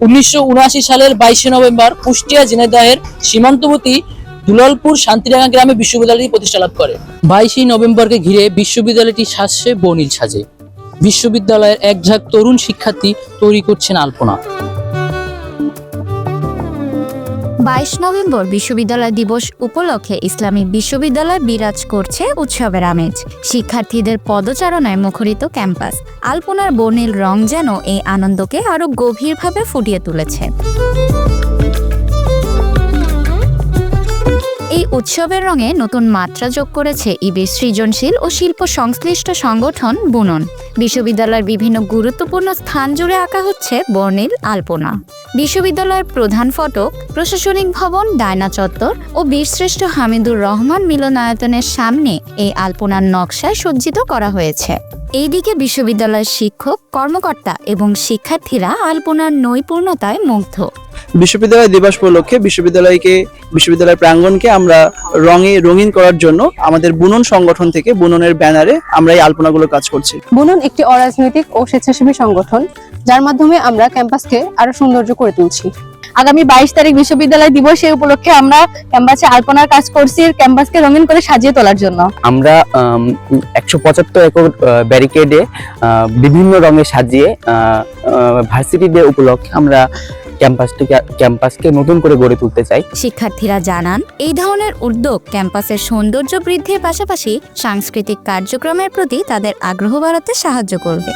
উনিশশো উনআশি সালের বাইশে নভেম্বর কুষ্টিয়া ঝিনাইদহের সীমান্তবর্তী দুলালপুর শান্তিরাঙ্গা গ্রামে বিশ্ববিদ্যালয়টি প্রতিষ্ঠা লাভ করে। বাইশে নভেম্বরকে ঘিরে বিশ্ববিদ্যালয়টি সাজছে বনিল সাজে। বিশ্ববিদ্যালয়ের এক ঝাঁক তরুণ শিক্ষার্থী তৈরি করছেন আলপনা। বাইশ নভেম্বর বিশ্ববিদ্যালয় দিবস উপলক্ষে ইসলামিক বিশ্ববিদ্যালয় বিরাজ করছে উৎসবের আমেজ। শিক্ষার্থীদের পদচারণায় মুখরিত ক্যাম্পাস। আলপনার বর্ণিল রং যেন এই আনন্দকে আরও গভীরভাবে ফুটিয়ে তুলেছে। এই উৎসবের রঙে নতুন মাত্রা যোগ করেছে ইবির সৃজনশীল ও শিল্প সংশ্লিষ্ট সংগঠন বুনন। বিশ্ববিদ্যালয়ের বিভিন্ন গুরুত্বপূর্ণ স্থান জুড়ে আঁকা হচ্ছে বর্ণিল আলপনা। বিশ্ববিদ্যালয়ের প্রধান ফটক, প্রশাসনিক ভবন ডায়না চত্বর ও বীরশ্রেষ্ঠ হামিদুর রহমান মিলনায়তনের সামনে এই আলপনার নকশায় সজ্জিত করা হয়েছে। এইদিকে বিশ্ববিদ্যালয়ের শিক্ষক, কর্মকর্তা এবং শিক্ষার্থীরা আলপনার নৈপুণ্যতায় মুগ্ধ। বিশ্ববিদ্যালয় দিবস উপলক্ষে বিশ্ববিদ্যালয়কে বিশ্ববিদ্যালয় প্রাঙ্গণকে আমরা রঙে রঙিন করার জন্য আমাদের বুনন সংগঠন থেকে বুননের ব্যানারে আমরা এই আলপনাগুলো কাজ করছি। বুনন একটি অরাজনৈতিক ও স্বেচ্ছাসেবী সংগঠন যার মাধ্যমে আমরা ক্যাম্পাসকে আরও সৌন্দর্য করে তুলছি। আগামী বাইশ তারিখ বিশ্ববিদ্যালয় দিবস এই উপলক্ষে আমরা ক্যাম্পাসে আলপনার কাজ করছি ক্যাম্পাসকে রঙিন করে সাজিয়ে তোলার জন্য। আমরা একশো পঁচাত্তর একর ব্যারিকেডে বিভিন্ন রঙে সাজিয়ে ভার্সিটি ডে উপলক্ষে আমরা ক্যাম্পাসটিকে ক্যাম্পাসকে নতুন করে গড়ে তুলতে চাই। শিক্ষার্থীরা জানান, এই ধরনের উদ্যোগ ক্যাম্পাসের সৌন্দর্য বৃদ্ধির পাশাপাশি সাংস্কৃতিক কার্যক্রমের প্রতি তাদের আগ্রহ বাড়াতে সাহায্য করবে।